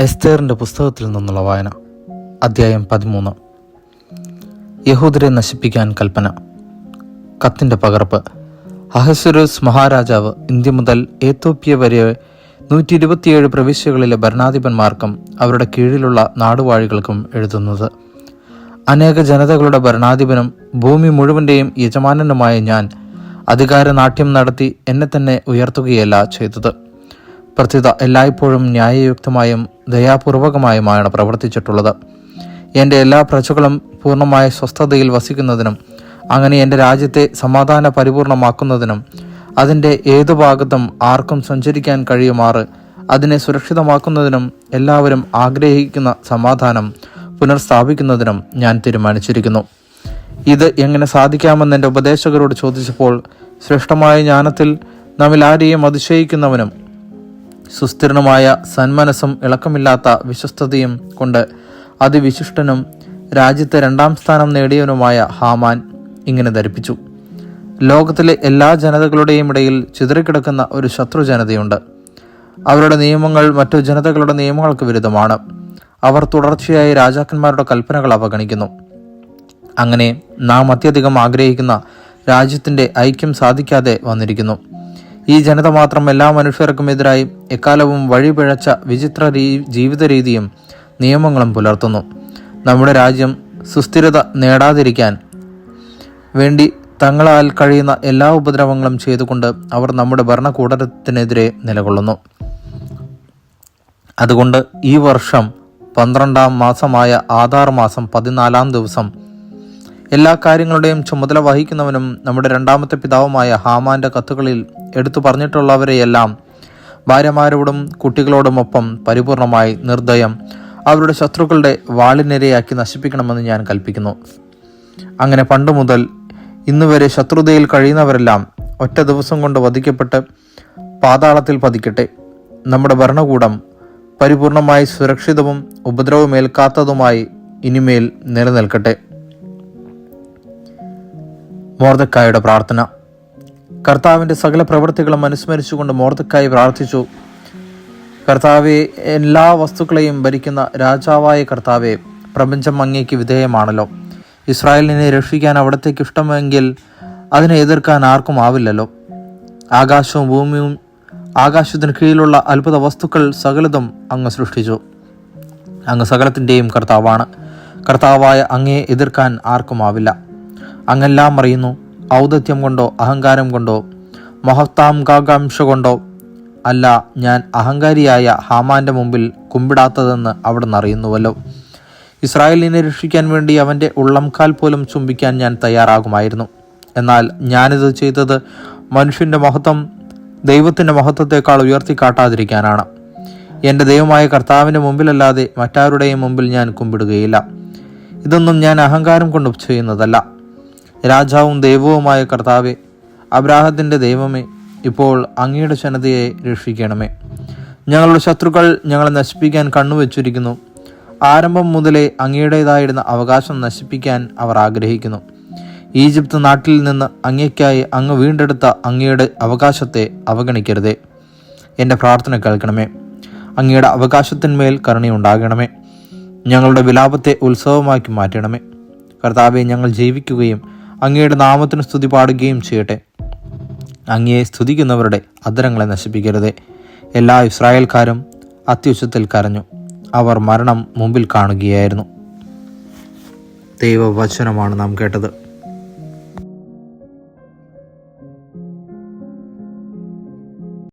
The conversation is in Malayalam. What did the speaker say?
എസ്തേറിന്റെ പുസ്തകത്തിൽ നിന്നുള്ള വായന അദ്ധ്യായം പതിമൂന്ന്. യഹൂദരെ നശിപ്പിക്കാൻ കൽപ്പന. കത്തിന്റെ പകർപ്പ്. അഹസുരസ് മഹാരാജാവ് ഇന്ത്യ മുതൽ ഏത്തോപ്യ വരെ നൂറ്റി ഇരുപത്തിയേഴ് പ്രവിശ്യകളിലെ ഭരണാധിപന്മാർക്കും അവരുടെ കീഴിലുള്ള നാടുവാഴികൾക്കും എഴുതുന്നത്. അനേക ജനതകളുടെ ഭരണാധിപനും ഭൂമി മുഴുവന്റെയും യജമാനനുമായ ഞാൻ അധികാര നാട്യം നടത്തി എന്നെ തന്നെ ഉയർത്തുകയല്ല ചെയ്തത്. പ്രത്യുത എല്ലായ്പ്പോഴും ന്യായയുക്തമായും ദയാപൂർവകമായുമാണ് പ്രവർത്തിച്ചിട്ടുള്ളത്. എന്റെ എല്ലാ പ്രജകളും പൂർണമായ സ്വസ്ഥതയിൽ വസിക്കുന്നതിനും അങ്ങനെ എന്റെ രാജ്യത്തെ സമാധാന പരിപൂർണമാക്കുന്നതിനും അതിന്റെ ഏതു ഭാഗത്തും ആർക്കും സഞ്ചരിക്കാൻ കഴിയുമാറ് അതിനെ സുരക്ഷിതമാക്കുന്നതിനും എല്ലാവരും ആഗ്രഹിക്കുന്ന സമാധാനം പുനഃസ്ഥാപിക്കുന്നതിനും ഞാൻ തീരുമാനിച്ചിരിക്കുന്നു. ഇത് എങ്ങനെ സാധിക്കാമെന്ന് എന്റെ ഉപദേശകരോട് ചോദിച്ചപ്പോൾ ശ്രേഷ്ഠമായ ജ്ഞാനത്തിൽ നമ്മിൽ ആരെയും അതിശയിക്കുന്നവനും സുസ്ഥിരനുമായ സന്മനസ്സും ഇളക്കമില്ലാത്ത വിശ്വസ്തതയും കൊണ്ട് അതിവിശിഷ്ടനും രാജ്യത്തെ രണ്ടാം സ്ഥാനം നേടിയവനുമായ ഹാമാൻ ഇങ്ങനെ ധരിപ്പിച്ചു. ലോകത്തിലെ എല്ലാ ജനതകളുടെയും ഇടയിൽ ചിതറിക്കിടക്കുന്ന ഒരു ശത്രു ജനതയുണ്ട് അവരുടെ നിയമങ്ങൾ മറ്റു ജനതകളുടെ നിയമങ്ങൾക്ക് വിരുദ്ധമാണ്. അവർ തുടർച്ചയായി രാജാക്കന്മാരുടെ കൽപ്പനകൾ അവഗണിക്കുന്നു. അങ്ങനെ നാം അത്യധികം ആഗ്രഹിക്കുന്ന രാജ്യത്തിന്റെ ഐക്യം സാധിക്കാതെ വന്നിരിക്കുന്നു. ഈ ജനത മാത്രം എല്ലാ മനുഷ്യർക്കും എതിരായി എക്കാലവും വഴിപിഴച്ച വിചിത്ര ജീവിത രീതിയും നിയമങ്ങളും പുലർത്തുന്നു. നമ്മുടെ രാജ്യം സുസ്ഥിരത നേടാതിരിക്കാൻ വേണ്ടി തങ്ങളാൽ കഴിയുന്ന എല്ലാ ഉപദ്രവങ്ങളും ചെയ്തുകൊണ്ട് അവർ നമ്മുടെ ഭരണകൂടത്തിനെതിരെ നിലകൊള്ളുന്നു. അതുകൊണ്ട് ഈ വർഷം പന്ത്രണ്ടാം മാസമായ ആധാർ മാസം പതിനാലാം ദിവസം എല്ലാ കാര്യങ്ങളുടെയും ചുമതല വഹിക്കുന്നവനും നമ്മുടെ രണ്ടാമത്തെ പിതാവുമായ ഹാമാന്റെ കത്തുകളിൽ എടുത്തു പറഞ്ഞിട്ടുള്ളവരെയെല്ലാം ഭാര്യമാരോടും കുട്ടികളോടുമൊപ്പം പരിപൂർണമായി നിർദ്ദയം അവരുടെ ശത്രുക്കളുടെ വാളിനിരയാക്കി നശിപ്പിക്കണമെന്ന് ഞാൻ കൽപ്പിക്കുന്നു. അങ്ങനെ പണ്ട് മുതൽ ഇന്നുവരെ ശത്രുതയിൽ കഴിയുന്നവരെല്ലാം ഒറ്റ ദിവസം കൊണ്ട് വധിക്കപ്പെട്ട് പാതാളത്തിൽ പതിക്കട്ടെ. നമ്മുടെ ഭരണകൂടം പരിപൂർണമായി സുരക്ഷിതവും ഉപദ്രവമേൽക്കാത്തതുമായി ഇനിമേൽ നിലനിൽക്കട്ടെ. മോർദക്കായുടെ പ്രാർത്ഥന. കർത്താവിന്റെ സകല പ്രവൃത്തികളും അനുസ്മരിച്ചുകൊണ്ട് മോർദക്കായി പ്രാർത്ഥിച്ചു. കർത്താവെ എല്ലാ വസ്തുക്കളെയും ഭരിക്കുന്ന രാജാവായ കർത്താവെ പ്രപഞ്ചം അങ്ങേക്ക് വിധേയമാണല്ലോ. ഇസ്രായേലിനെ രക്ഷിക്കാൻ അവിടത്തേക്ക് ഇഷ്ടമെങ്കിൽ അതിനെ എതിർക്കാൻ ആർക്കും ആവില്ലല്ലോ. ആകാശവും ഭൂമിയും ആകാശത്തിന് കീഴിലുള്ള അത്ഭുത വസ്തുക്കൾ സകലതും അങ്ങ് സൃഷ്ടിച്ചു. അങ്ങ് സകലത്തിന്റെയും കർത്താവാണ്. കർത്താവായ അങ്ങയെ എതിർക്കാൻ ആർക്കുമാവില്ല അങ്ങെല്ലാം അറിയുന്നു. ഔദത്യം കൊണ്ടോ അഹങ്കാരം കൊണ്ടോ മഹത്താംകാകാംക്ഷ കൊണ്ടോ അല്ല ഞാൻ അഹങ്കാരിയായ ഹാമാന്റെ മുമ്പിൽ കുമ്പിടാത്തതെന്ന് അവിടെ അറിയുന്നുവല്ലോ. ഇസ്രായേലിനെ രക്ഷിക്കാൻ വേണ്ടി അവന്റെ ഉള്ളംകാൽ പോലും ചുംബിക്കാൻ ഞാൻ തയ്യാറാകുമായിരുന്നു. എന്നാൽ ഞാനിത് ചെയ്തത് മനുഷ്യന്റെ മഹത്വം ദൈവത്തിന്റെ മഹത്വത്തെക്കാൾ ഉയർത്തി കാട്ടാതിരിക്കാനാണ്. എന്റെ ദൈവമായ കർത്താവിന്റെ മുമ്പിലല്ലാതെ മറ്റാരുടെയും മുമ്പിൽ ഞാൻ കുമ്പിടുകയില്ല. ഇതൊന്നും ഞാൻ അഹങ്കാരം കൊണ്ട് ചെയ്യുന്നതല്ല. രാജാവും ദൈവവുമായ കർത്താവെ അബ്രാഹത്തിന്റെ ദൈവമേ ഇപ്പോൾ അങ്ങയുടെ ജനതയെ രക്ഷിക്കണമേ. ഞങ്ങളുടെ ശത്രുക്കൾ ഞങ്ങളെ നശിപ്പിക്കാൻ കണ്ണുവെച്ചിരിക്കുന്നു. ആരംഭം മുതലേ അങ്ങയുടേതായിരുന്ന അവകാശം നശിപ്പിക്കാൻ അവർ ആഗ്രഹിക്കുന്നു. ഈജിപ്ത് നാട്ടിൽ നിന്ന് അങ്ങയ്ക്കായി അങ്ങ് വീണ്ടെടുത്ത അങ്ങയുടെ അവകാശത്തെ അവഗണിക്കരുതേ. എന്റെ പ്രാർത്ഥന കേൾക്കണമേ. അങ്ങയുടെ അവകാശത്തിന്മേൽ കരുണയുണ്ടാകണമേ. ഞങ്ങളുടെ വിലാപത്തെ ഉത്സവമാക്കി മാറ്റണമേ. കർത്താവെ ഞങ്ങൾ ജീവിക്കുകയും അങ്ങയുടെ നാമത്തിന് സ്തുതി പാടുകയും ചെയ്യട്ടെ. അങ്ങയെ സ്തുതിക്കുന്നവരുടെ അധരങ്ങളെ നശിപ്പിക്കരുതേ. എല്ലാ ഇസ്രായേൽക്കാരും അത്യുച്ചത്തിൽ കരഞ്ഞു. അവർ മരണം മുമ്പിൽ കാണുകയായിരുന്നു. ദൈവവചനമാണ് നാം കേട്ടത്.